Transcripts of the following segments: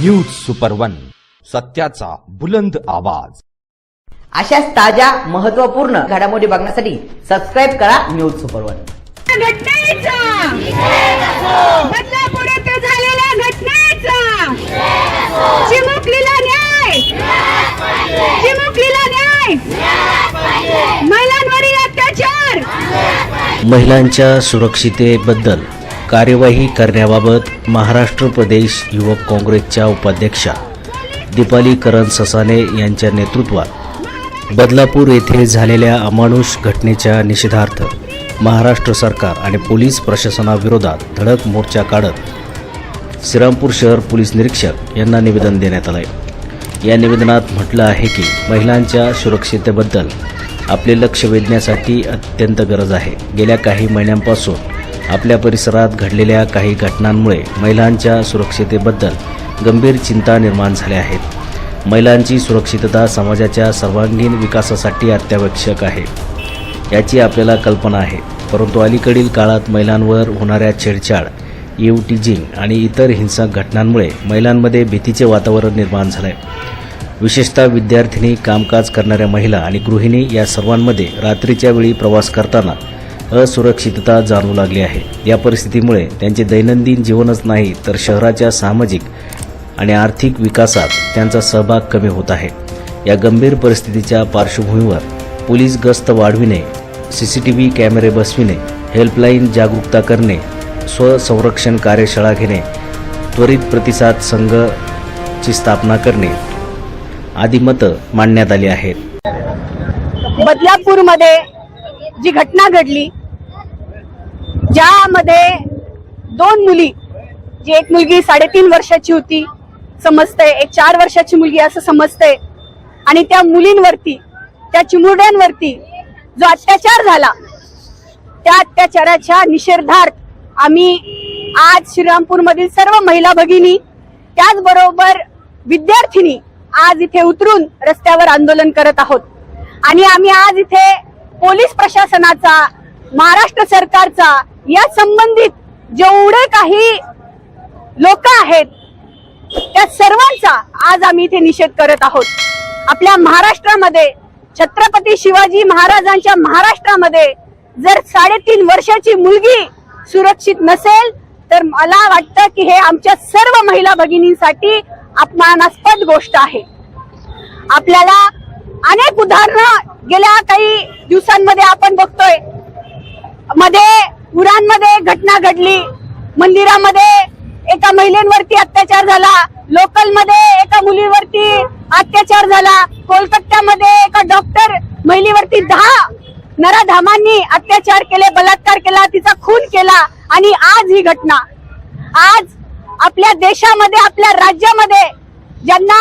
News super one सत्याचा बुलंद आवाज. अशाच ताज्या महत्त्वपूर्ण घडामोडी बघण्यासाठी सबस्क्राईब करा न्यूज सुपर वन महिलांच्या सुरक्षितेबद्दल कार्यवाही करण्याबाबत महाराष्ट्र प्रदेश युवक काँग्रेसच्या उपाध्यक्षा दीपाली करण ससाने यांच्या नेतृत्वात बदलापूर येथे झालेल्या अमानुष घटनेच्या निषेधार्थ महाराष्ट्र सरकार आणि पोलीस प्रशासनाविरोधात धडक मोर्चा काढत श्रीरामपूर शहर पोलीस निरीक्षक यांना निवेदन देण्यात आलं आहे या निवेदनात म्हटलं आहे की महिलांच्या सुरक्षिततेबद्दल आपले लक्ष वेधण्यासाठी अत्यंत गरज आहे. गेल्या काही महिन्यांपासून आपल्या परिसरात घडलेल्या काही घटनांमुळे महिलांच्या सुरक्षितेबद्दल गंभीर चिंता निर्माण झाल्या आहेत. महिलांची सुरक्षितता समाजाच्या सर्वांगीण विकासासाठी अत्यावश्यक आहे. याची आपल्याला कल्पना आहे. परंतु अलीकडील काळात महिलांवर होणाऱ्या छेडछाड टीजिंग आणि इतर हिंसक घटनांमुळे महिलांमध्ये भीतीचे वातावरण निर्माण झालं आहे विशेषतः विद्यार्थिनी कामकाज करणाऱ्या महिला आणि गृहिणी या सर्वांमध्ये रात्रीच्या वेळी प्रवास करताना असुरक्षितता जाणवू लागली आहे. या परिस्थितीमुळे त्यांचे दैनंदिन जीवनच नाही तर शहराच्या सामाजिक आणि आर्थिक विकासात त्यांचा सहभाग कमी होत आहे. या गंभीर परिस्थितीच्या पार्श्वभूमीवर पोलीस गस्त वाढविणे सी सी टी व्ही कॅमेरे बसविणे हेल्पलाईन जागरूकता करणे स्वसंरक्षण कार्यशाळा घेणे त्वरित प्रतिसाद संघची स्थापना करणे आदी मतं मांडण्यात आली आहेत. बदलापूरमध्ये जी घटना घडली ज्यामध्ये दोन मुली जी एक मुलगी साडेतीन वर्षाची होती समजते एक चार वर्षाची मुलगी असं समजतंय. आणि त्या मुलींवरती त्या चिमुरड्यांवरती जो अत्याचार झाला त्या अत्याचाराच्या निषेधार्थ आम्ही आज श्रीरामपूरमधील सर्व महिला भगिनी त्याचबरोबर विद्यार्थिनी आज इथे उतरून रस्त्यावर आंदोलन करत आहोत. आणि आम्ही आज इथे पोलीस प्रशासनाचा महाराष्ट्र सरकारचा या संबंधित जेवढे काही लोक आहेत त्या सर्वांचा आज आम्ही इथे निषेध करत आहोत. आपल्या महाराष्ट्रामध्ये छत्रपती शिवाजी महाराजांच्या महाराष्ट्रामध्ये जर साडेतीन वर्षाची मुलगी सुरक्षित नसेल तर मला वाटतं की हे आमच्या सर्व महिला भगिनींसाठी अपमानास्पद गोष्ट आहे. आपल्याला अनेक उदाहरणं गेल्या काही दिवसांमध्ये आपण बघतोय. मध्ये उरांमध्ये घटना घडली. मंदिरामध्ये एका महिलेवरती अत्याचार झाला. लोकलमध्ये एका मुलीवरती अत्याचार झाला. कोलकात्यामध्ये एका डॉक्टर महिलेवरती दहा नराधामांनी अत्याचार केले बलात्कार केला तिचा खून केला आणि आज ही घटना. आज आपल्या देशामध्ये आपल्या राज्यामध्ये ज्यांना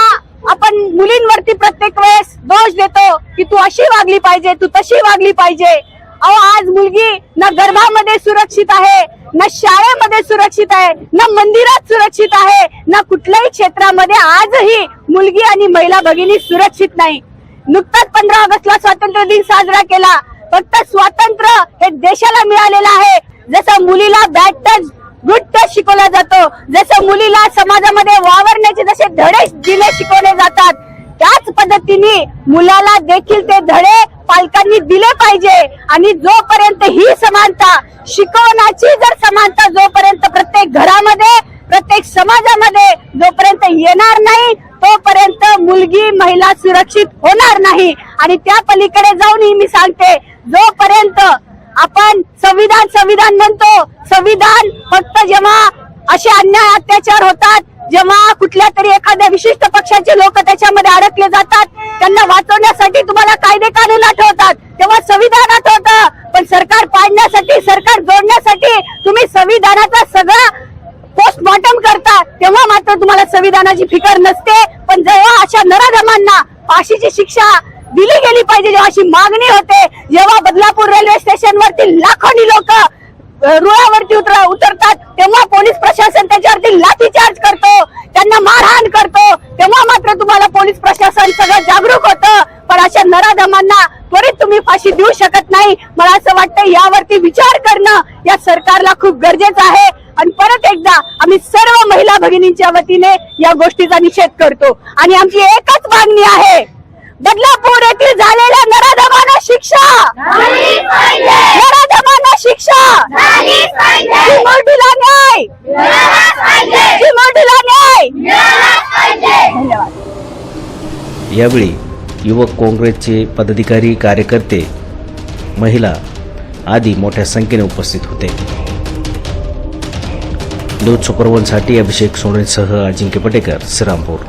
आपण मुलींवरती प्रत्येक वेळेस दोष देतो की तू अशी वागली पाहिजे तू तशी वागली पाहिजे. अहो आज मुलगी ना गर्भामध्ये सुरक्षित आहे ना शाळेमध्ये सुरक्षित आहे ना मंदिरात सुरक्षित आहे ना कुठल्याही क्षेत्रामध्ये आजही मुलगी आणि महिला भगिनी सुरक्षित नाही. नुकताच पंधरा ऑगस्टला स्वातंत्र्य दिन साजरा केला. फक्त स्वातंत्र्य हे देशाला मिळालेलं आहे. जसं मुलीला बॅट टच गुड टच शिकवला जातो जसं मुलीला समाजामध्ये वावरण्याचे जसे धडे दिले शिकवले जातात त्याच पद्धतीने मुलाला देखील ते धडे पालकांनी दिले पाहिजे. आणि जोपर्यंत ही समानता शिकवण्याची जर समानता जोपर्यंत प्रत्येक घरामध्ये प्रत्येक समाजामध्ये जोपर्यंत येणार नाही तोपर्यंत मुलगी महिला सुरक्षित होणार नाही. आणि त्या पलीकडे जाऊनही मी सांगते जोपर्यंत आपण संविधान संविधान म्हणतो संविधान फक्त जेव्हा असे अन्याय अत्याचार होतात जेव्हा कुठल्या तरी एखाद्या विशिष्ट पक्षाचे लोक त्याच्यामध्ये अडकले जातात त्यांना वाचवण्यासाठी तुम्हाला कायदे कानून आठवतात तेव्हा संविधान आठवतं पण सरकार पाडण्यासाठी सरकार जोडण्यासाठी तुम्ही संविधानाचा सगळा पोस्टमॉर्टम करता. तेव्हा मात्र तुम्हाला संविधानाची फिकर नसते. पण जेव्हा अशा नराधमांना फाशीची शिक्षा दिली गेली पाहिजे जेव्हा अशी मागणी होते जेव्हा बदलापूर रेल्वे स्टेशन वरती लाखोनी लोक रुळावरती उतर उतरतात. तेव्हा पोलीस प्रशासन त्याच्यावरती लाठीचार्ज करतो. त्यांना मारहाण करतो. तेव्हा मात्र तुम्हाला पोलीस प्रशासन सगळं जागरूक होतं. पण अशा नराधमांना त्वरित तुम्ही फाशी देऊ शकत नाही. मला असं वाटतं यावरती विचार करणं या सरकारला खूप गरजेचं आहे. आणि परत एकदा आम्ही सर्व महिला भगिनींच्या वतीने या गोष्टीचा निषेध करतो. आणि आमची एकच मागणी आहे. बदलापूर येथील झालेल्या नराधमांना शिक्षा शिक्षा. चिमुरडीला न्याय. चिमुरडीला न्याय. धन्यवाद. यावेळी युवक काँग्रेसचे पदाधिकारी कार्यकर्ते महिला आदी मोठ्या संख्येने उपस्थित होते. न्यूज सुपरवनसाठी अभिषेक सोनेसह अजिंक्य पटेकर श्रीरामपूर.